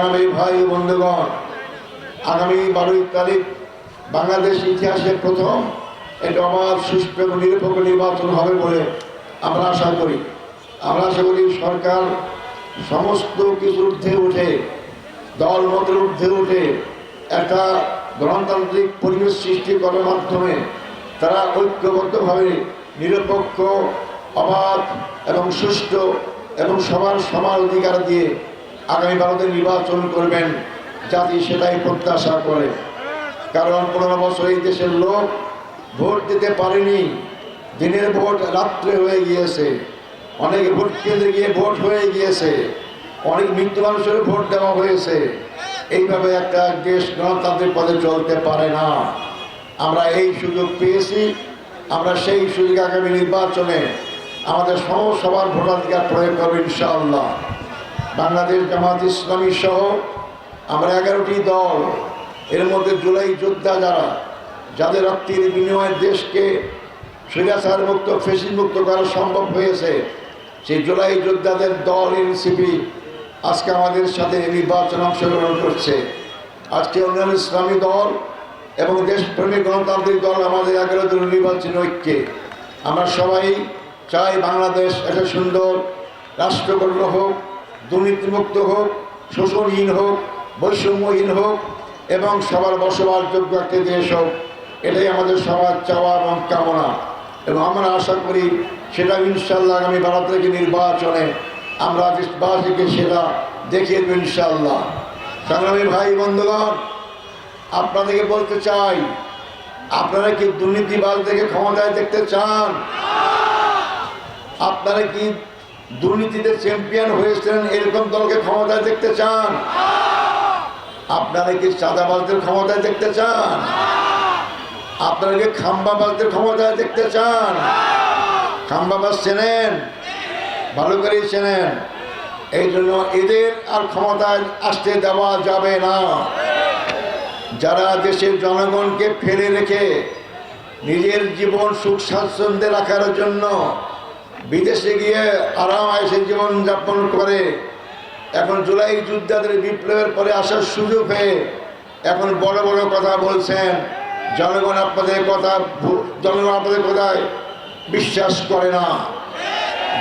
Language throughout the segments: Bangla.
সংগ্রামী ভাই বন্ধুগণ, আগামী বারোই তারিখ বাংলাদেশ ইতিহাসের প্রথম একটা অবাধ, সুষ্ঠু এবং নিরপেক্ষ নির্বাচন হবে বলে আমরা আশা করি। আমরা আশা করি সরকার সমস্ত কিছুর ঊর্ধ্বে উঠে, দল মতের ঊর্ধ্বে উঠে একটা গণতান্ত্রিক পরিবেশ সৃষ্টি করার মাধ্যমে তারা ঐক্যবদ্ধভাবে নিরপেক্ষ, অবাধ এবং সুষ্ঠু এবং সবার সমান অধিকার দিয়ে আগামী ভারতে নির্বাচন করবেন, জাতি সেটাই প্রত্যাশা করে। কারণ পনেরো বছর এই দেশের লোক ভোট দিতে পারেনি, দিনের ভোট রাত্রে হয়ে গিয়েছে। অনেক ভোট কেন্দ্রে গিয়ে ভোট হয়ে গিয়েছে, অনেক মৃত্যু মানুষের ভোট দেওয়া হয়েছে। এইভাবে একটা দেশ গণতান্ত্রিক পদে চলতে পারে না। আমরা এই সুযোগ পেয়েছি, আমরা সেই সুযোগ আগামী নির্বাচনে আমাদের সহ সবার ভোটাধিকার প্রয়োগ করব ইনশাআল্লাহ। বাংলাদেশ জামাত ইসলামী সহ আমরা এগারোটি দল, এর মধ্যে জুলাই যোদ্ধা যারা, যাদের রক্তের বিনিময়ে দেশকে স্বৈরাচার মুক্ত ফেসিস মুক্ত করা সম্ভব হয়েছে, সেই জুলাই যোদ্ধাদের দল এনসিপি আজকে আমাদের সাথে নির্বাচন অংশগ্রহণ করছে। আজকে অন্যান্য ইসলামী দল এবং দেশপ্রেমিক গণতান্ত্রিক দল আমাদের এগারো দল নির্বাচন ঐক্যে। আমরা সবাই চাই বাংলাদেশ একটা সুন্দর রাষ্ট্রগণ্য হোক দুর্নীতিমুক্ত হোক, শোষণহীন হোক, বৈষম্যহীন হোক এবং সবার বসবাসযোগ্য একটি দেশ হোক, এটাই আমাদের সবার চাওয়া এবং কামনা। এবং আমরা আশা করি সেটা ইনশাল্লাহ আগামী ভারত থেকে নির্বাচনে আমরা দেশবাসীকে সেটা দেখিয়ে দেবো ইনশাল্লাহ সংগ্রামী ভাই, বন্ধুগণ, আপনাদেরকে বলতে চাই, আপনারা কি দুর্নীতিবাজ থেকে ক্ষমতায় দেখতে চান? আপনারা কি দুর্নীতিতে চ্যাম্পিয়ন হয়েছিলেন, এরকম দলকে ক্ষমতায় দেখতে চান? আপনারা কি চাঁদাবাজদের ক্ষমতায় দেখতে চান? আপনারা কি খাম্বাবাজদের ক্ষমতায় দেখতে চান? খাম্বাবাজ চেনেন? ভালো করেই চেনেন? এই জন্য এদের আর ক্ষমতায় আসতে দেওয়া যাবে না। যারা দেশের জনগণকে ফেলে রেখে নিজের জীবন সুখ স্বাচ্ছন্দ্যে রাখার জন্য বিদেশে গিয়ে আরাম আয়সে জীবন যাপন করে, এখন জুলাই যোদ্ধাদের বিপ্লবের পরে আসার সুযোগ হয়ে এখন বড় বড় কথা বলছেন, জনগণ আপনাদের কথা জনগণ আপনাদের কথায় বিশ্বাস করে না।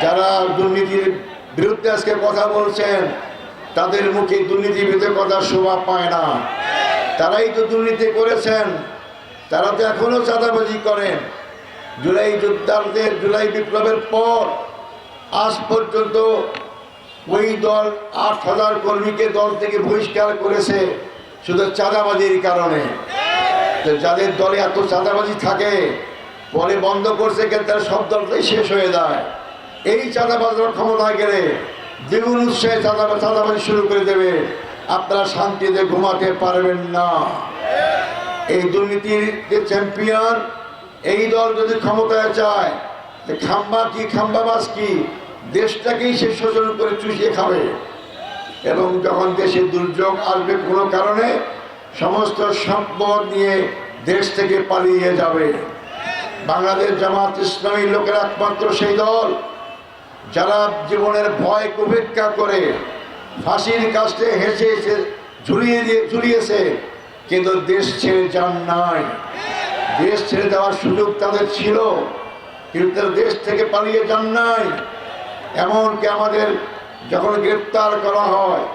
যারা দুর্নীতির বিরুদ্ধে আজকে কথা বলছেন, তাদের মুখে দুর্নীতির বিরুদ্ধে কথা শোভা পায় না। তারাই তো দুর্নীতি করেছেন, তারা তো এখনও চাঁদাবাজি করেন। জুলাই যোদ্ধাদের জুলাই বিপ্লবের পর আজ পর্যন্ত ওই দল আট হাজার কর্মীকে দল থেকে বহিষ্কার করেছে শুধু চাঁদাবাজির কারণে। যাদের দলে এত চাঁদাবাজি থাকে, পরে বন্ধ করছে কিন্তু তার সব দলটাই শেষ হয়ে যায়। এই চাঁদাবাজার ক্ষমতা গেলে দ্বিগুণ উৎসাহে চাঁদা চাঁদাবাজি শুরু করে দেবে। আপনারা শান্তিতে ঘুমাতে পারবেন না। এই দুর্নীতির যে চ্যাম্পিয়ন এই দল যদি ক্ষমতায় চায় খাম্বা কি খাম্বাবাস কি? দেশটাকেই সে শোষণ করে চুষিয়ে খাবে। এবং যখন দেশে দুর্যোগ আসবে কোনো কারণে, সমস্ত সম্পদ নিয়ে দেশ থেকে পালিয়ে যাবে। বাংলাদেশ জামাত ইসলামী লোকের একমাত্র সেই দল, যারা জীবনের ভয় উপেক্ষা করে ফাঁসির কাছে হেসে হেসে ঝুলিয়ে দিয়ে ঝুলিয়েছে, কিন্তু দেশ ছেড়ে যান নাই। দেশ ছেড়ে যাওয়ার সুযোগ তাদের ছিল, কিন্তু তারা দেশ থেকে পালিয়ে যান নাই। এমনকি আমাদের যখন গ্রেপ্তার করা হয়,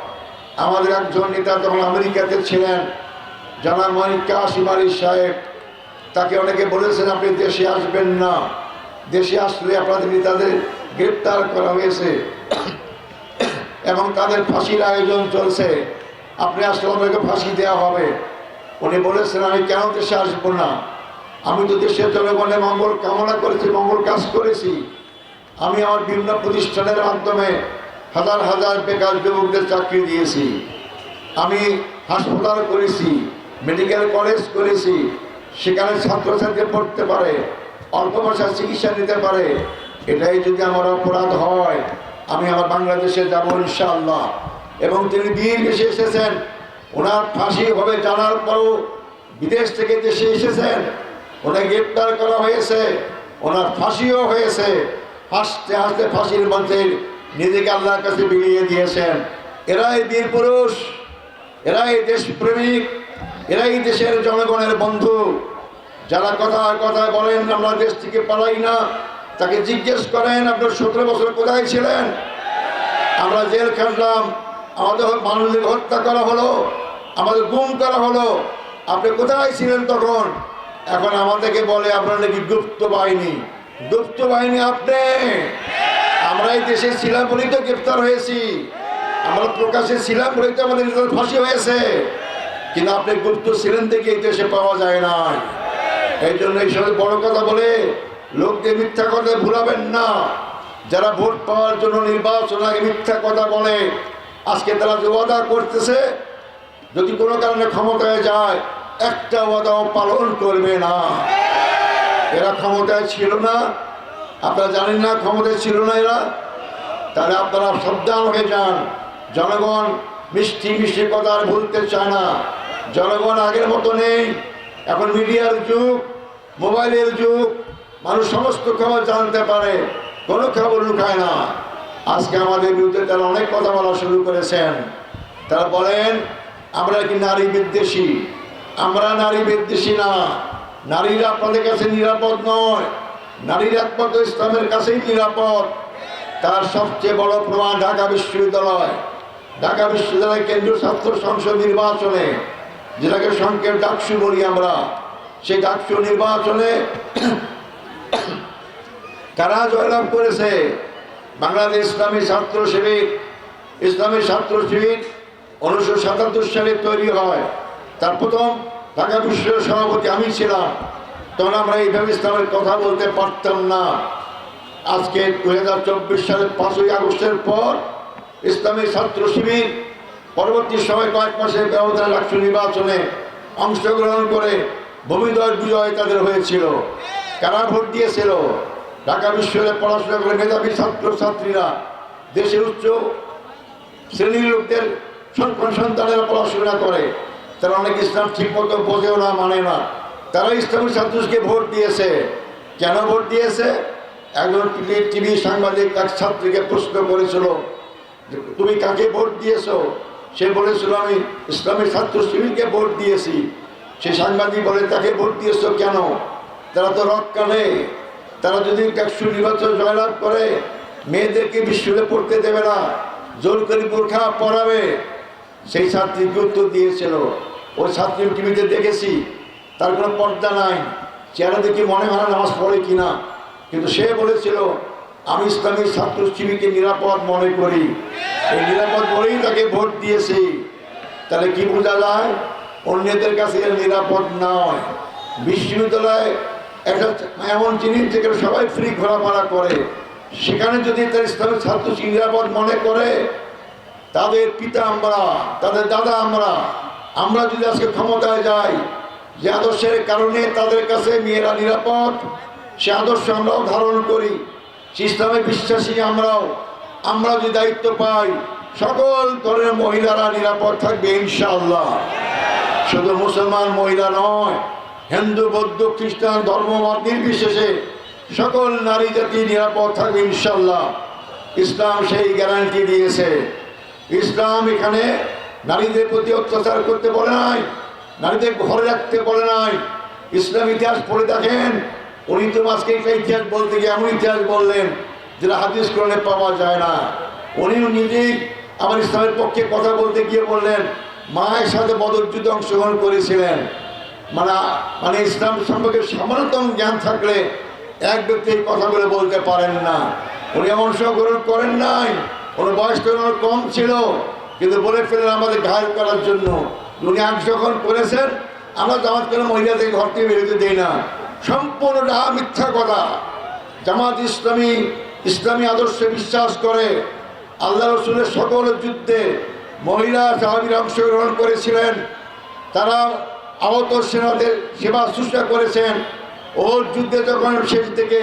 আমাদের একজন নেতা তখন আমেরিকাতে ছিলেন জানা মানিক কাশিম সাহেব। তাকে অনেকে বলেছেন, আপনি দেশে আসবেন না। দেশে আসলে আপনাদের নেতাদের গ্রেপ্তার করা হয়েছে। এবং তাদের ফাঁসির আয়োজন চলছে। আপনি আসলে আপনাকে ফাঁসি দেওয়া হবে। উনি বলেছেন, আমি কেন দেশে আসব না? আমি তো দেশের জনগণের মঙ্গল কামনা করেছি, মঙ্গল কাজ করেছি। আমি আমার বিভিন্ন প্রতিষ্ঠানের মাধ্যমে হাজার হাজার বেকার যুবকদের চাকরি দিয়েছি। আমি হাসপাতাল করেছি, মেডিকেল কলেজ করেছি, সেখানে ছাত্রছাত্রী পড়তে পারে, অল্প পয়সা চিকিৎসা নিতে পারে। এটাই যদি আমার অপরাধ হয়, আমি আমার বাংলাদেশে যাব ইনশাআল্লাহ। এবং তিনি বীর দেশে এসেছেন, ওনার ফাঁসি হবে জানার পরও বিদেশ থেকে দেশে এসেছেন। ওনাকে গ্রেপ্তার করা হয়েছে, ওনার ফাঁসিও হয়েছে। হাসতে হাসতে ফাঁসির মধ্যে নিজেকে আল্লাহর কাছে বিলিয়ে দিয়েছেন। এরাই বীর পুরুষ এরা এই দেশপ্রেমিক, এরাই দেশের জনগণের বন্ধু। যারা কথায় কথা বলেন, আমরা দেশ থেকে পালাই না। তাকে জিজ্ঞেস করেন, আপনার সতেরো বছর কোথায় ছিলেন? আমরা জেল খাটলাম, আমাদের মানুষদের হত্যা করা হলো, আমাদের গুম করা হলো। আপনি কোথায় ছিলেন তখন? এখন আমাদেরকে বলে, আপনার নাকি গুপ্ত বাহিনী? গুপ্ত বাহিনী আপনি? আমরা এই দেশে ছিলাম বলেই তো গ্রেপ্তার হয়েছি। আমরা প্রকাশে ছিলাম বলেই তো আমাদের ফাঁসি হয়েছে। কিন্তু আপনি গুপ্ত ছিলেন দেখে এই দেশে পাওয়া যায় না এই জন্য এই সব বড় কথা বলে লোককে মিথ্যা কথা ভুলাবেন না। যারা ভোট পাওয়ার জন্য নির্বাচন আগে মিথ্যা কথা বলে, আজকে তারা যে ওয়াদা করতেছে, যদি কোনো কারণে ক্ষমতায় যায় একটা ওয়াদাও পালন করবে না। এরা ক্ষমতায় ছিল না। আপনারা জানেন না ক্ষমতায় ছিল না এরা? তাহলে আপনারা সাবধান হয়ে যান। জনগণ মিষ্টি মিষ্টি কথা আর ভুলতে চায় না। জনগণ আগের মতো নেই। এখন মিডিয়ার যুগ, মোবাইলের যুগ। মানুষ সমস্ত খবর জানতে পারে, কোনো খবর লুকায় না। আজকে আমাদের বিরুদ্ধে তারা অনেক কথা বলা শুরু করেছেন। তারা বলেন, আমরা কি নারী বিদ্বেষী। আমরা নারী বিদ্বেষী না। নারীরা আপনাদের কাছে নিরাপদ নয়। নারীরা একমাত্র ইসলামের কাছেই নিরাপদ। তার সবচেয়ে বড় প্রমাণ ঢাকা বিশ্ববিদ্যালয়। ঢাকা বিশ্ববিদ্যালয় কেন্দ্রীয় ছাত্র সংসদ নির্বাচনে, যেটাকে সংক্ষেপ ডাকসু বলি আমরা, সেই ডাকসু নির্বাচনে কারা জয়লাভ করেছে? বাংলাদেশ ইসলামী ছাত্র শিবির। ইসলামী ছাত্র শিবির উনিশশো সাতাত্তর সালে তৈরি হয়। তার প্রথম ঢাকা বিশ্বের সভাপতি আমি ছিলাম। তখন আমরা এইভাবে ইসলামের কথা বলতে পারতাম না। আজকে দু হাজার চব্বিশ সালের পাঁচই আগস্টের পর ইসলামী ছাত্র শিবির পরবর্তী সময় কয়েক মাসের ব্যবধান রাষ্ট্র নির্বাচনে অংশগ্রহণ করে ভূমিদয় বিজয় তাদের হয়েছিল। কারা ভোট দিয়েছিল? ঢাকা বিশ্ববিদ্যালয়ে পড়াশোনা করে মেধাবী ছাত্র ছাত্রীরা দেশের উচ্চ শ্রেণির লোকদের সন্তান সন্তানেরা পড়াশোনা করে। তারা অনেক ইসলাম ঠিক মতো বোঝেও না মানে না। তারা ইসলামী ছাত্রকে ভোট দিয়েছে। কেন ভোট দিয়েছে? একজন টিভি সাংবাদিক এক ছাত্রীকে প্রশ্ন করেছিল তুমি কাকে ভোট দিয়েছ? সে বলেছিল, আমি ইসলামী ছাত্র শিবিরকে ভোট দিয়েছি। সে সাংবাদিক বলে, তাকে ভোট দিয়েছ কেন? তারা তো রক কাটে তারা যদি একশো নির্বাচন জয়লাভ করে, মেয়েদেরকে বিশ্ববিদ্যালয়ে পড়তে দেবে না। জোর করে বোরখা পড়াবে সেই ছাত্রীকে উত্তর দিয়েছিল। ওই ছাত্রী টিভিতে দেখেছি, তার কোনো পর্দা নাই। চেহারা দেখি মনে হয় নামাজ পড়ে কিনা। কিন্তু সে বলেছিল, আমি ইসলামী ছাত্র শিবিরকে নিরাপদ মনে করি। এই নিরাপদ বলেই তাকে ভোট দিয়েছি। তাহলে কি বোঝা যায়? অন্যদের কাছে নিরাপদ নয়। বিশ্ববিদ্যালয় একটা এমন জিনিস যেখানে সবাই ফ্রি ঘোরাফেরা করে, সেখানে যদি তার ইসলামের ছাত্র নিরাপদ মনে করে তাদের পিতা আমরা তাদের দাদা আমরা আমরা যদি আজকে ক্ষমতায় যাই, যে আদর্শের কারণে তাদের কাছে মেয়েরা নিরাপদ, সে আদর্শ আমরাও ধারণ করি, সে ইসলামে বিশ্বাসী আমরাও, আমরা যদি দায়িত্ব পাই, সকল ধরনের মহিলারা নিরাপদ থাকবে ইনশাআল্লাহ। শুধু মুসলমান মহিলা নয়, হিন্দু, বৌদ্ধ, খ্রিস্টান ধর্মমত নির্বিশেষে সকল নারী জাতি নিরাপদ থাকবে ইনশাল্লাহ ইসলাম সেই গ্যারান্টি দিয়েছে। ইসলাম এখানে নারীদের প্রতি অত্যাচার করতে বলে নাই, নারীদের ঘরে রাখতে বলে নাই। ইসলাম ইতিহাস পড়ে দেখেন, উনি তো আজকে একটা ইতিহাস বলতে গিয়ে এমন ইতিহাস বললেন যেটা হাদিস করলে পাওয়া যায় না। উনিও নিজেই আমার ইসলামের পক্ষে কথা বলতে গিয়ে বললেন মায়ের সাথে বদর যুদ্ধে অংশগ্রহণ করেছিলেন। মানে মানে ইসলাম সম্পর্কে সামান্যতম জ্ঞান থাকলে এক ব্যক্তি এই কথাগুলো বলতে পারেন না। উনি অংশগ্রহণ করেন নাই ওর বয়স তো ওনার কম ছিল, কিন্তু বলে ফেলেন আমাদের ঘায়ল করার জন্য। উনি অংশগ্রহণ করেছেন, আমরা জামাত কোনো মহিলাদের ঘর থেকে বেরোতে দিই না। সম্পূর্ণটা মিথ্যা কথা। জামাত ইসলামী ইসলামী আদর্শে বিশ্বাস করে। আল্লাহ রসুলের সকল যুদ্ধে মহিলা সাহাবিরা অংশগ্রহণ করেছিলেন। তারা আহত সেনাদের সেবা শুশ্রূষা করেছেন। ওর যুদ্ধে যখন শেষ থেকে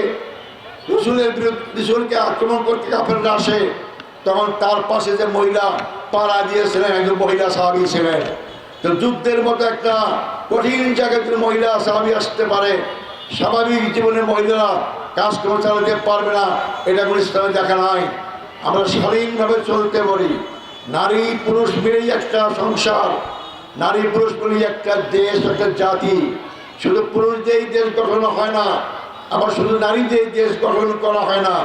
রসুলের বিরুদ্ধে, রসুলকে আক্রমণ করতে কাফেররা আসে তখন তার পাশে যে মহিলা পাড়া দিয়েছিলেন, একজন মহিলা সাহাবি ছিলেন। তো যুদ্ধের মতো একটা কঠিন জায়গায় মহিলা সাহাবি আসতে পারে, স্বাভাবিক জীবনে মহিলারা কাজকর্ম চালাতে পারবে না, এটা কোনো ইসলামে দেখা নাই। আমরা স্বাধীনভাবে চলতে পারি। নারী পুরুষ মিলেই একটা সংসার, নারী পুরুষ মিলেই একটা দেশ, একটা জাতি। শুধু পুরুষ দিয়েই দেশ গঠন হয় না, আবার শুধু নারী দিয়েই দেশ গঠন করা হয় না।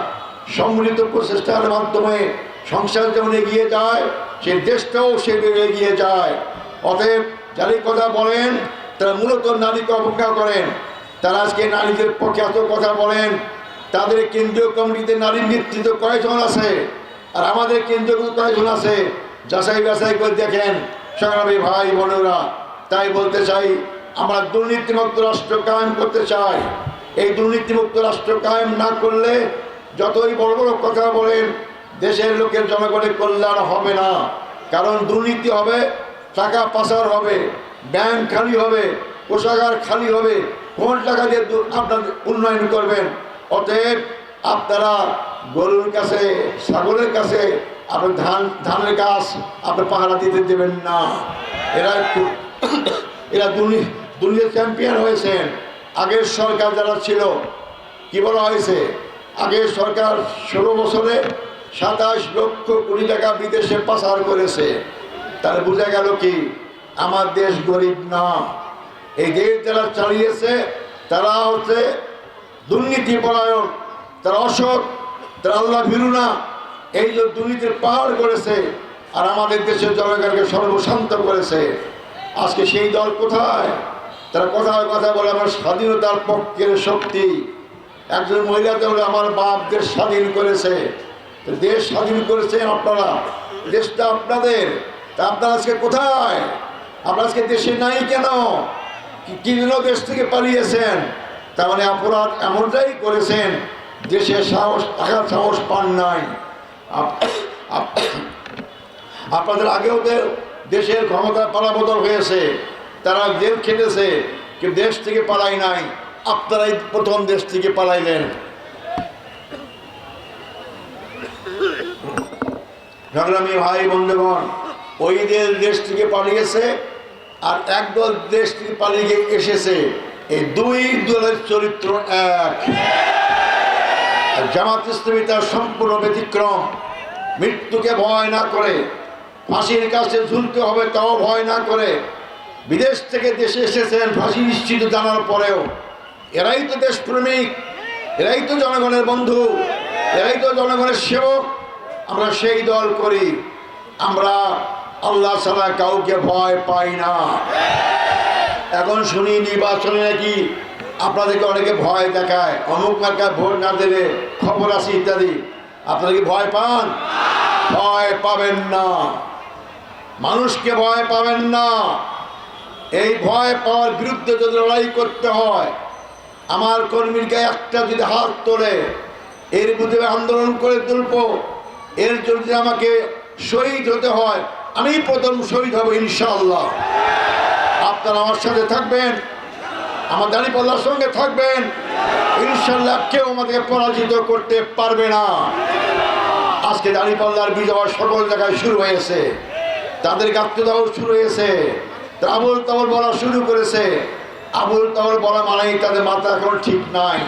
সম্মিলিত প্রচেষ্টার মাধ্যমে সংসার যেমন এগিয়ে যায়, সে দেশটাও সে এগিয়ে যায়। অতএব যারা কথা বলেন, তারা মূলত নারীকে অবজ্ঞা করেন। তারা আজকে নারীদের পক্ষে এত কথা বলেন, তাদের কেন্দ্রীয় কমিটিতে নারীর নেতৃত্ব কয়েকজন আছে, আর আমাদের কেন্দ্রীয় কয়েকজন আছে। যাচাই বাছাই করে দেখেন সংগ্রামী ভাই বোনেরা। তাই বলতে চাই, আমরা দুর্নীতিমুক্ত রাষ্ট্র কায়েম করতে চাই। এই দুর্নীতিমুক্ত রাষ্ট্র কায়েম না করলে যতই বড় বড় কথা বলেন, দেশের লোকের জনগণের কল্যাণ হবে না। কারণ দুর্নীতি হবে, টাকা পাচার হবে, ব্যাংক খালি হবে, কোষাগার খালি হবে কোন টাকা দিয়ে আপনার উন্নয়ন করবেন। অতএব আপনারা গরুর কাছে, ছাগলের কাছে, আপনার ধান, ধানের গাছ আপনার পাহারা দিতে দেবেন না। এরা এরা দুর্নীতি চ্যাম্পিয়ন হয়েছেন। আগের সরকার যারা ছিল, কি বলা হয়েছে? আগের সরকার ষোলো বছরে সাতাশ লক্ষ কোটি টাকা বিদেশে পাচার করেছে। তাহলে বোঝা গেল কি? আমার দেশ গরিব না। এই দেশ যারা চালিয়েছে, তারা হচ্ছে দুর্নীতি পরায়ণ, তারা অসৎ, তারা আল্লাহ ভীরু না। এই যে দুর্নীতির পাহাড় করেছে আর আমাদের দেশের জনগণকে সর্বশান্ত করেছে। আজকে সেই দল কোথায়? তারা কোথায় কথা বলে? আমার স্বাধীনতার পক্ষের শক্তি। একজন মহিলাতে বলে আমার বাপ দেশ স্বাধীন করেছে। তো দেশ স্বাধীন করেছেন আপনারা। দেশটা আপনাদের। তা আপনারা আজকে কোথায়? আপনারা আজকে দেশে নাই কেন? কি- জন্য দেশ থেকে পালিয়েছেন। তার মানে অপরাধ এমনটাই করেছেন, দেশের সাহস থাকার সাহস পান নাই। আপ- আপ- আপনাদের আগেও তো দেশের ক্ষমতা পালাবদল হয়েছে। তারা জেল খেটেছে দেশ থেকে পালাই নাই। আপনারাই প্রথম দেশ থেকে পালাইলেন। সংগ্রামী ভাই, বন্ধুগণ, ওই দেশ দেশ থেকে পালিয়েছে আর একদল দেশ থেকে পালিয়ে এসেছে। এই দুই দলের চরিত্র এক। জামাত ইসলামী তার সম্পূর্ণ ব্যতিক্রম। মৃত্যুকে ভয় না করে, ফাঁসির কাছে ঝুলতে হবে তাও ভয় না করে। বিদেশ থেকে দেশে এসেছেন, ফাঁসি নিশ্চিত জানার পরেও এরাই তো দেশপ্রেমিক এরাই তো জনগণের বন্ধু, এরাই তো জনগণের সেবক। আমরা সেই দল করি, আমরা আল্লাহ ছাড়া কাউকে ভয় পাই না। এখন শুনি নির্বাচনে নাকি আপনাদেরকে অনেকে ভয় দেখায়, অমুক মার্কায় ভোট না দিলে খবর আছে ইত্যাদি। আপনারা কি ভয় পান? ভয় পাবেন না। মানুষকে ভয় পাবেন না। এই ভয় পাওয়ার বিরুদ্ধে যদি লড়াই করতে হয় আমার কর্মীর গায়ে একটা যদি হাত তোলে, এর বিরুদ্ধে আন্দোলন করে তুলব, এর জন্য আমাকে শহীদ হতে হয়, আমি প্রথম শহীদ হব ইনশাআল্লাহ। আপনারা আমার সাথে থাকবেন, আমার দাঁড়িপাল্লার সঙ্গে থাকবেন ইনশাল্লাহ কেউ আমাদেরকে পরাজিত করতে পারবে না। আজকে দাঁড়িপাল্লার বিজয় সকল জায়গায় শুরু হয়েছে। তাদের গাত্র দেওয়া শুরু হয়েছে তারা আবুল তাবল বলা শুরু করেছে। আবুল তাবল বলা মানেই তাদের মাথা এখন ঠিক নাই।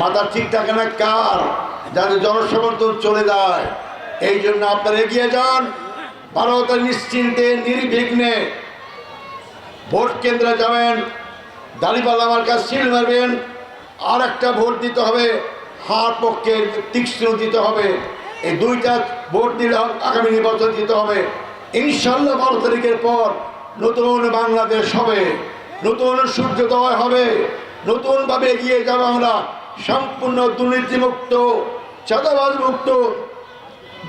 মাথা ঠিক থাকে না কার? যাদের জনসমর্থন চলে যায়। এই জন্য আপনারা এগিয়ে যান। ভারত নিশ্চিন্তে, নির্বিঘ্নে ভোট কেন্দ্রে যাবেন। দালিপাল্লা আমার কাছে সিল মারবেন। আর একটা ভোট দিতে হবে। হার পক্ষে তীক্ষ্ণ দিতে হবে। এই দুইটা ভোট দিলে আগামী নির্বাচন দিতে হবে। ইনশাল্লাহ বারো তারিখের পর নতুন বাংলাদেশ হবে। নতুন সূর্যোদয় হবে। নতুনভাবে এগিয়ে যাব আমরা। সম্পূর্ণ দুর্নীতিমুক্ত চাঁদাবাজ মুক্ত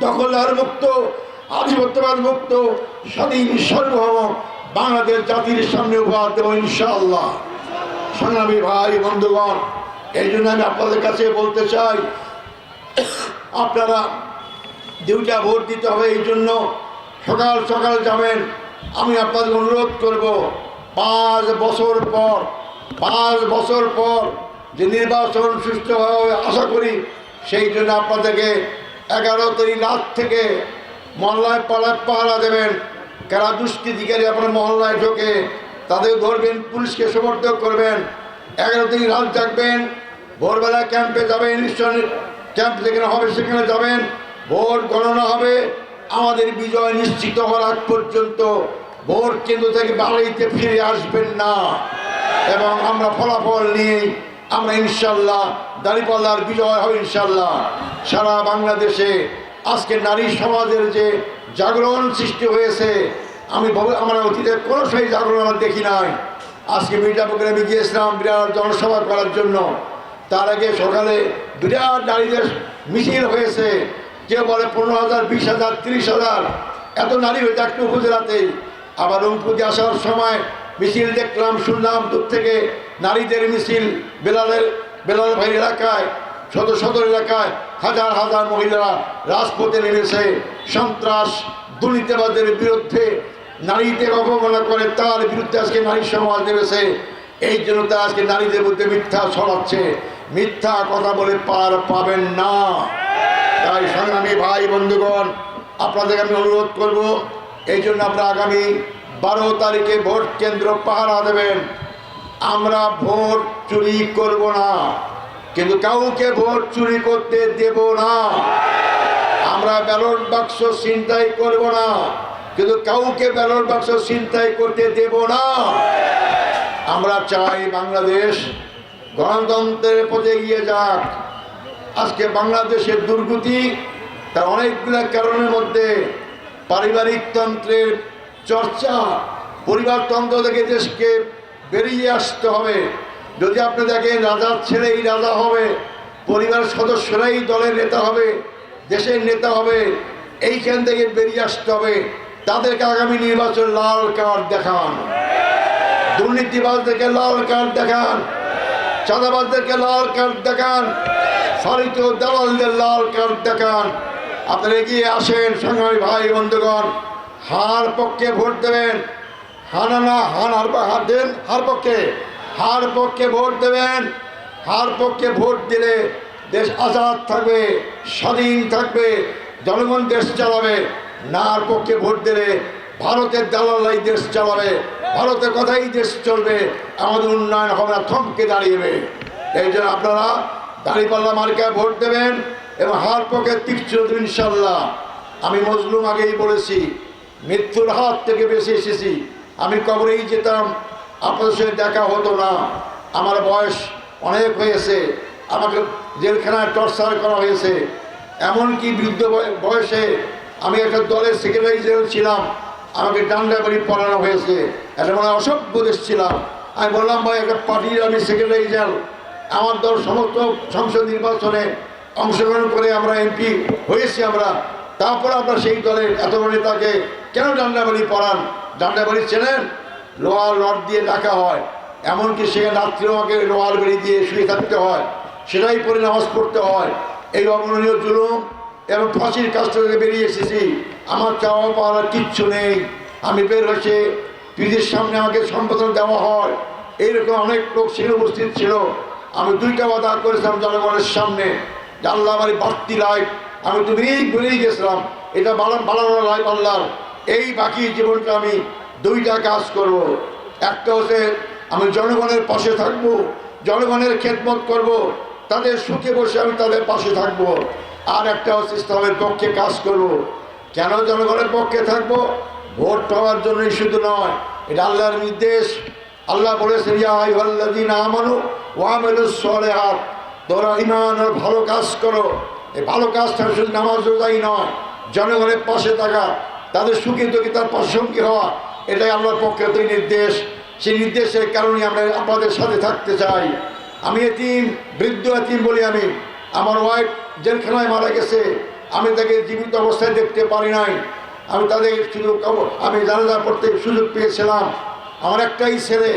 দখলদার মুক্ত আধিপত্যবাদ মুক্ত স্বাধীন, সার্বভৌম বাংলাদেশ জাতির সামনে উপহার দেব ইনশাআল্লাহ। সংগ্রামী ভাই, বন্ধুগণ, এই জন্য আমি আপনাদের কাছে বলতে চাই, আপনারা দুইটা ভোট দিতে হবে, এই জন্য সকাল সকাল যাবেন। আমি আপনাদের অনুরোধ করব পাঁচ বছর পর, পাঁচ বছর পর যে নির্বাচন সুষ্ঠুভাবে আশা করি সেই জন্য আপনাদেরকে এগারো তারিখ রাত থেকে মহল্লায় পাড়ায় পাহারা দেবেন। কারা দুষ্কৃতিকারী আপনার মহল্লায় ঢোকে, তাদের ধরবেন, পুলিশকে সমর্থক করবেন। এগারো তারিখ রাত জাগবেন, ভোরবেলা ক্যাম্পে যাবেন ইলেকশন ক্যাম্প যেখানে হবে সেখানে যাবেন। ভোট গণনা হবে। আমাদের বিজয় নিশ্চিত হওয়ার পর্যন্ত ভোট কেন্দ্র থেকে বাড়িতে ফিরে আসবেন না। এবং আমরা ফলাফল নিয়ে আমরা ইনশাল্লাহ দাঁড়িপাল্লার বিজয় হবে ইনশাল্লাহ। সারা বাংলাদেশে আজকে নারী সমাজের যে জাগরণ সৃষ্টি হয়েছে, আমি আমরা অতীতে কোনো সেই জাগরণ আমরা দেখি নাই। আজকে মির্জাপুরে আমি গিয়েছিলাম বিরাট জনসভা করার জন্য। তার আগে সকালে বিরাট নারীদের মিছিল হয়েছে। কেউ বলে পনেরো হাজার, বিশ হাজার, তিরিশ হাজার, এত নারী হয়েছে একটা উপজেলাতেই। আবার রংপুরে আসার সময় মিছিল দেখলাম, শুনলাম দূর থেকে নারীদের মিছিল, বেলালের, বেলাল ভাই এলাকায়, শত সদর এলাকায় হাজার হাজার মহিলারা রাজপথে নেমেছে। সন্ত্রাস দুর্নীতিবাদের বিরুদ্ধে নারীদের অবমাননা করে তার বিরুদ্ধে আজকে নারী সমাজ নেমেছে। এই জন্য তারা আজকে নারীদের মধ্যে মিথ্যা ছড়াচ্ছে। মিথ্যা কথা বলে পার পাবেন না। তাই সংগ্রামী ভাই, বন্ধুগণ আপনাদের আমি অনুরোধ করব এই জন্য আমরা আগামী বারো তারিখে ভোট কেন্দ্র পাহারা দেবেন। আমরা ভোট চুরি করব না, কিন্তু কাউকে ভোট চুরি করতে দেব না। আমরা ব্যালট বাক্স চিন্তাই করব না, কিন্তু কাউকে ব্যালট বাক্স চিন্তাই করতে দেব না। আমরা চাই বাংলাদেশ গণতন্ত্রের পথে গিয়ে যাক। আজকে বাংলাদেশের দুর্গতি তার অনেকগুলো কারণের মধ্যে পারিবারিক তন্ত্রের চর্চা পরিবারতন্ত্র থেকে দেশকে বেরিয়ে আসতে হবে। যদি আপনি দেখেন, রাজার ছেলেই রাজা হবে, পরিবারের সদস্যরাই দলের নেতা হবে, দেশের নেতা হবে, এইখান থেকে বেরিয়ে আসতে হবে। তাদেরকে আগামী নির্বাচন লাল কার্ড দেখান। দুর্নীতিবাজদেরকে লাল কার্ড দেখান। চাঁদাবাজদেরকে লাল কার্ড দেখান। সারিত দালালদের লাল কার্ড দেখান। আপনারা এগিয়ে আসেন, সংগ্রামী ভাই, বন্ধুগণ। হার পক্ষে ভোট দেবেন। হানানা হান হার হার দেন হার পক্ষে। হার পক্ষে ভোট দেবেন। হার পক্ষে ভোট দিলে দেশ আজাদ থাকবে, স্বাধীন থাকবে, জনগণ দেশ চালাবে। নার পক্ষে ভোট দিলে ভারতের দালালাই দেশ চালাবে। ভারতের কথাই দেশ চলবে। আমাদের উন্নয়ন হবে না, থমকে দাঁড়িয়েবে এই জন্য আপনারা দাঁড়িপাল্লা মার্কায় ভোট দেবেন। এবং হার পক্ষে তীর্থ ইনশাল্লাহ আমি মজলুম আগেই বলেছি, মৃত্যুর হাত থেকে বেঁচে এসেছি। আমি কবরেই যেতাম, আপনাদের সঙ্গে দেখা হতো না। আমার বয়স অনেক হয়েছে, আমাকে জেলখানায় টর্চার করা হয়েছে। এমনকি বৃদ্ধ বয়সে আমি একটা দলের সেক্রেটারি ছিলাম। আমাকে ডান্ডা বাড়ি পড়ানো হয়েছে। একটা মানে অসভ্য দেশ ছিলাম। আমি বললাম, ভাই, একটা পার্টির আমি সেক্রেটারি আমার দল সমস্ত সংসদ নির্বাচনে অংশগ্রহণ করে আমরা এমপি হয়েছি আমরা। তারপর আমরা সেই দলের এত বড় নেতাকে কেন ডান্ডাবাড়ি পড়ান ডান্ডাবাড়ি চেনেন? লোহার রড দিয়ে ডাকা হয়। এমনকি সেখানে রাত্রেও আমাকে লোহার বেড়ি দিয়ে শুয়ে থাকতে হয়। সেটাই পরে নামাজ পড়তে হয়। এই অবমাননীয় জুলুম এবং ফাঁসির কাছ থেকে বেরিয়ে এসেছি। আমার চাওয়া পাওয়ার কিচ্ছু নেই। আমি বের হয়েছে। পীরের সামনে আমাকে সম্বোধন দেওয়া হয়। এইরকম অনেক লোক সেখানে উপস্থিত ছিল। আমি দুইটা বাধা করেছিলাম জনগণের সামনে। আল্লাহ আমার বাড়তি লাইফ আমি তো বেরিয়ে বেরিয়ে গেছিলাম এটা বাড়ানো লাইফ আল্লাহর এই বাকি জীবনটা আমি দুইটা কাজ করব। একটা হচ্ছে আমি জনগণের পাশে থাকব, জনগণের খেদমত করব। তাদের সুখে বসে আমি তাদের পাশে থাকব। আর একটা হচ্ছে ইসলামের পক্ষে কাজ করব। কেন জনগণের পক্ষে থাকব ভোট পাওয়ার জন্যই শুধু নয়, এটা আল্লাহর নির্দেশ আল্লাহ বলেছেন, ইয়া আমানু ওয়া আমিলুস সালিহাত তোমরা ইমান আর ভালো কাজ করো। এই ভালো কাজটা শুধু নামাজ রোজাই নয়, জনগণের পাশে থাকা, তাদের সুখে দুঃখে তার পাশসঙ্গী হওয়া, এটাই আল্লাহর পক্ষে তুই নির্দেশ। সেই নির্দেশের কারণে আমরা আপনাদের সাথে থাকতে চাই। আমি এতিম, বৃদ্ধ এতিম বলি আমি। আমার ওয়াইফ জেলখানায় মারা গেছে। আমি তাকে জীবিত অবস্থায় দেখতে পারি নাই। আমি তাদের শুধু আমি জানাজা পড়তে সুযোগ পেয়েছিলাম। আমার একটাই ছেলে,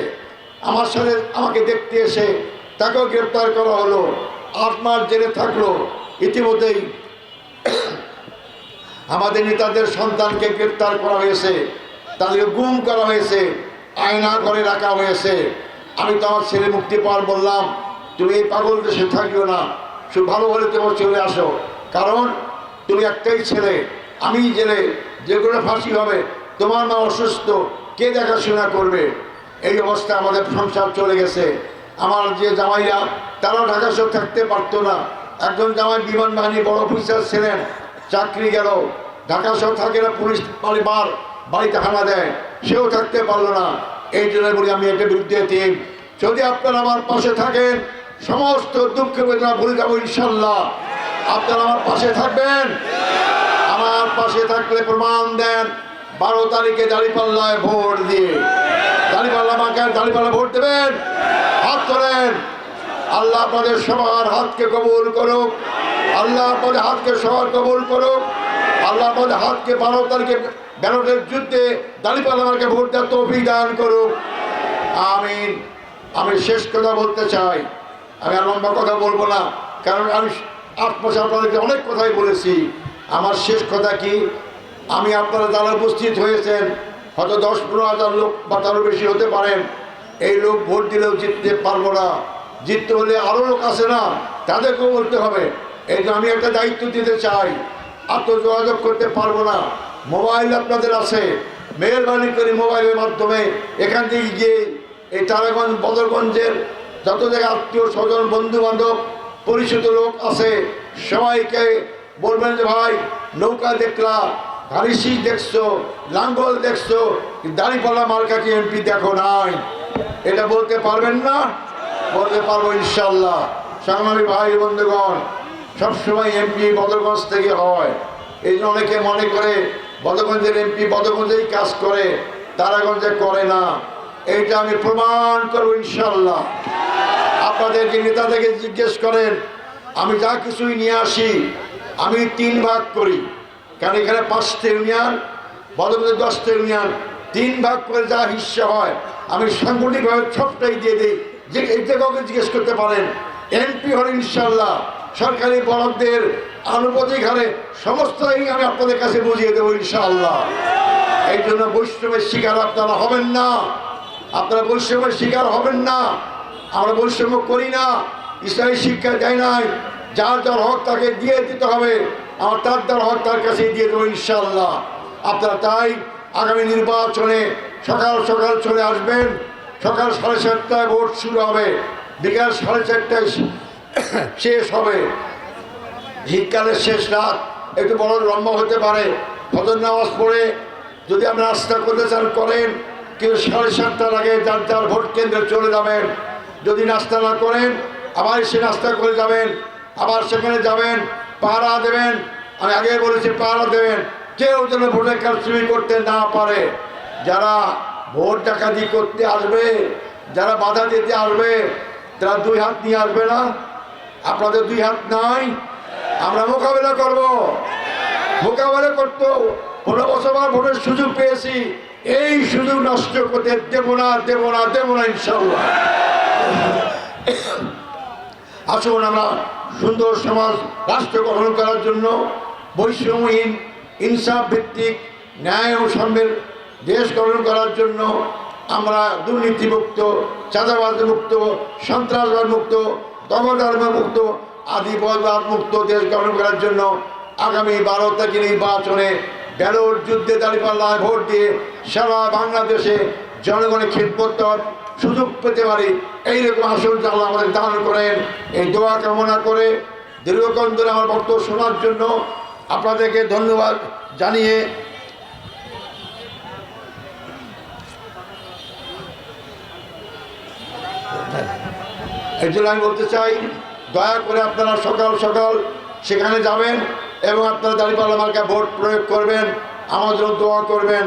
আমার সাথে আমাকে দেখতে এসে তাকেও গ্রেপ্তার করা হলো। আট মাস জেলে থাকল। ইতিমধ্যেই আমাদের নেতাদের সন্তানকে গ্রেপ্তার করা হয়েছে। তাদেরকে গুম করা হয়েছে। আয়না করে রাখা হয়েছে। আমি তো আমার ছেলে মুক্তি পাওয়ার বললাম, তুমি এই পাগল দেশে থাকিও না। শুধু ভালো হলে তোমার চলে আসো। কারণ তুমি একটাই ছেলে, আমি জেলে। যে ফাঁসি হবে। তোমার মা অসুস্থ। কে দেখাশোনা করবে? এই অবস্থা আমাদের সংসার চলে গেছে। আমার যে জামাইরা তারাও ঢাকা শহর থাকতে পারতো না। একজন জামাই বিমান বাহিনী বড় অফিসার ছিলেন, চাকরি গেল। ঢাকা শহর থাকে না, পুলিশ পরিবার বাড়িতে হানা দেয়। সেও থাকতে পারল না। এই জন্য বলি আমি এটার বিরুদ্ধে টিম যদি আপনারা আমার পাশে থাকেন, সমস্ত দুঃখ বেদনা ভুলে যাব ইনশাল্লাহ। আপনারা আমার পাশে থাকবেন। আমার পাশে থাকলে প্রমাণ দেন। বারো তারিখে দাঁড়িপাল্লায় ভোট দিয়ে। দাঁড়িপাল্লা মাকে দাঁড়িপাল্লা ভোট দেবেন? হাত তোলেন আল্লাহ আপনাদের সবার হাতকে কবুল করুক। আল্লাহ আপনাদের হাতকে সবার কবুল করুক। আল্লাহ আপনাদের হাতকে বারো তারিখে ব্যালটের যুদ্ধে দাঁড়িপাল্লা মাকে ভোট দেওয়ার তৌফিক দান করুক। আমিন। আমি শেষ কথা বলতে চাই। আমি আর লম্বা কথা বলব না। কারণ আমি আট আপনাদেরকে অনেক কথাই বলেছি। আমার শেষ কথা কি? আমি আপনারা যারা উপস্থিত হয়েছেন, হয়তো দশ পনেরো হাজার লোক বা তারও বেশি হতে পারেন। এই লোক ভোট দিলেও জিততে পারব না। জিততে হলে আরও লোক আছে না, তাদেরকেও বলতে হবে। এই আমি একটা দায়িত্ব দিতে চাই, আত্মযোগাযোগ করতে পারব না। মোবাইল আপনাদের আছে। মেহরবানি করে মোবাইলের মাধ্যমে। এখান থেকে গিয়ে এই তারাগঞ্জ, বদরগঞ্জের যত জায়গায় আত্মীয় স্বজন বন্ধু বান্ধব পরিচিত লোক আছে, সবাইকে বলবেন যে, ভাই, নৌকা দেখলা গাড়ি দেখছ, লাঙ্গল দেখছ দাঁড়িপাল্লা মার্কাকে এমপি দেখো নাই। এটা বলতে পারবেন না? বলতে পারব ইনশাল্লাহ সংগ্রামী ভাই, বন্ধুগণ, সবসময় এমপি বদরগঞ্জ থেকে হয়। এই অনেকে মনে করে, বদরগঞ্জের এমপি বদরগঞ্জেই কাজ করে, তারাগঞ্জে করে না। এইটা আমি প্রমাণ করব ইনশাল্লাহ আপনাদেরকে নেতা থেকে জিজ্ঞেস করেন, আমি যা কিছুই নিয়ে আসি, আমি তিন ভাগ করি। কারণ এখানে পাঁচটা ইউনিয়ন বদলে দশটা ইউনিয়ন তিন ভাগ করে যা হিস্সা হয়, আমি সাংগঠনিকভাবে সবটাই দিয়ে দিই। যে এটা কাউকে জিজ্ঞেস করতে পারেন। এমপি হল ইনশাল্লাহ সরকারি বরাদ্দের আনুপাতিক হারে সমস্তই আমি আপনাদের কাছে বুঝিয়ে দেবো ইনশাআল্লাহ। এই জন্য বৈষ্ণবের শিকার আপনারা হবেন না। আপনারা বৈষম্যের শিকার হবেন না। আমরা বৈষম্য করি না। ইসলামী শিক্ষা দেয় নাই। যার যার হক তাকে দিয়ে দিতে হবে। আমার তার তার হক তার কাছে দিয়ে দেবো ইনশাল্লাহ আপনারা তাই আগামী নির্বাচনে সকাল সকাল চলে আসবেন। সকাল সাড়ে সাতটায় ভোট শুরু হবে। বিকাল সাড়ে চারটায় শেষ হবে। শীতকালের শেষ রাত। একটু বড় লম্বা হতে পারে। ফজর নামাজ পড়ে যদি আপনি নাস্তা করতে চান, করেন। কেউ সাড়ে সাতটার আগে যার যার ভোট কেন্দ্রে চলে যাবেন। যদি নাস্তা না করেন, আবার সে নাস্তা করে যাবেন, আবার সেখানে যাবেন। পাহারা দেবেন। আমি আগে বলেছি, পাহারা দেবেন। কেউ যেন ভোটের কারচুপি করতে না পারে। যারা ভোট ডাকাতি করতে আসবে, যারা বাধা দিতে আসবে, তারা দুই হাত নিয়ে আসবে না? আপনাদের দুই হাত নাই? আমরা মোকাবেলা করব। মোকাবেলা করতো পনেরো বছর ভোটের সুযোগ পেয়েছি। এই সুযোগ নষ্ট করতে দেবো না দেবো না দেবো না ইনশাল্লাহ আসুন আমরা সুন্দর সমাজ রাষ্ট্র গঠন করার জন্য বৈষম্যহীন ইনসাফ ভিত্তিক ন্যায় ও সাম্যের দেশ গঠন করার জন্য আমরা দুর্নীতিমুক্ত চাঁদাবাদ মুক্ত সন্ত্রাসবাদ মুক্ত দমনধর্ম মুক্ত আদিবাদ মুক্ত দেশ গঠন করার জন্য আগামী বারো তারিখ নির্বাচনে ব্যালট যুদ্ধে দাঁড়িপাল্লায় ভোট দিয়ে সারা বাংলাদেশে জনগণের খেদমত সুযোগ পেতে পারি। এইরকম আসন আল্লাহ আমাদের দান করেন। এই দোয়া কামনা করে দীর্ঘক্ষণ ধরে আমার বক্তব্য শোনার জন্য আপনাদেরকে ধন্যবাদ জানিয়ে এই জন্য আমি বলতে চাই, দয়া করে আপনারা সকাল সকাল সেখানে যাবেন এবং আপনারা দাঁড়িপাল্লা মার্কা ভোট প্রয়োগ করবেন আমার জন্য দোয়া করবেন।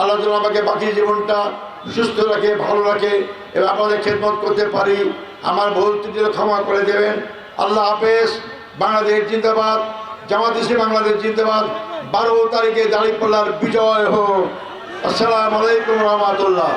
আল্লাহ আমাকে বাকি জীবনটা সুস্থ রাখে, ভালো রাখে এবং আমাদের খেদমত করতে পারি। আমার ভুল ত্রুটি ক্ষমা করে দেবেন। আল্লাহ হাফেজ। বাংলাদেশ জিন্দাবাদ। জামাত ইসলামী বাংলাদেশ জিন্দাবাদ। বারো তারিখে দাঁড়িপাল্লার বিজয় হোক। আসসালামু আলাইকুম রহমতুল্লাহ।